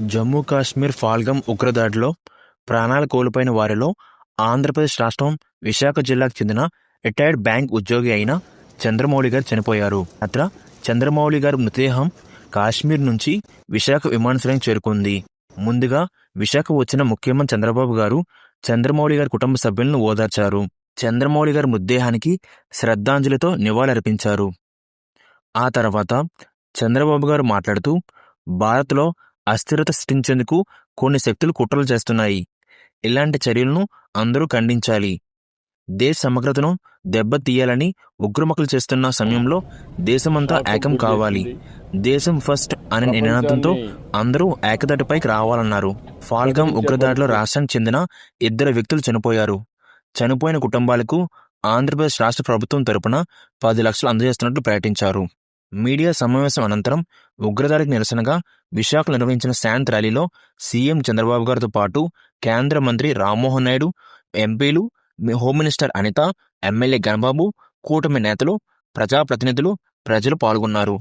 జమ్మూ కాశ్మీర్ ఫాల్గం ఉగ్రదాడిలో ప్రాణాలు కోల్పోయిన వారిలో ఆంధ్రప్రదేశ్ రాష్ట్రం విశాఖ జిల్లాకు చెందిన రిటైర్డ్ బ్యాంక్ ఉద్యోగి అయిన చంద్రమౌళి గారు చనిపోయారు. అత్ర చంద్రమౌళి గారి మృతదేహం కాశ్మీర్ నుంచి విశాఖ విమానాశ్రయం చేరుకుంది. ముందుగా విశాఖ వచ్చిన ముఖ్యమంత్రి చంద్రబాబు గారు చంద్రమౌళి గారి కుటుంబ సభ్యులను ఓదార్చారు. చంద్రమౌళి గారి మృతదేహానికి శ్రద్ధాంజలితో నివాళులర్పించారు. ఆ తర్వాత చంద్రబాబు గారు మాట్లాడుతూ భారత్లో అస్థిరత సృష్టించేందుకు కొన్ని శక్తులు కుట్రలు చేస్తున్నాయి. ఇలాంటి చర్యలను అందరూ ఖండించాలి. దేశ సమగ్రతను దెబ్బతీయాలని ఉగ్రమకులు చేస్తున్న సమయంలో దేశమంతా ఏకం కావాలి. దేశం ఫస్ట్ అనే నినాదంతో అందరూ ఏకదాటిపైకి రావాలన్నారు. ఫాల్గం ఉగ్రదాడిలో రాష్ట్రానికి చెందిన ఇద్దరు వ్యక్తులు చనిపోయారు. చనిపోయిన కుటుంబాలకు ఆంధ్రప్రదేశ్ రాష్ట్ర ప్రభుత్వం తరపున పది లక్షలు అందజేస్తున్నట్లు ప్రకటించారు. మీడియా సమావేశం అనంతరం ఉగ్రదాడికి నిరసనగా విశాఖ నిర్వహించిన శాంత్ ర్యాలీలో సీఎం చంద్రబాబు గారితో పాటు కేంద్ర మంత్రి రామ్మోహన్ నాయుడు ఎంపీలు home minister Anitha MLA Ganababu కూటమి నేతలు ప్రజాప్రతినిధులు ప్రజలు పాల్గొన్నారు.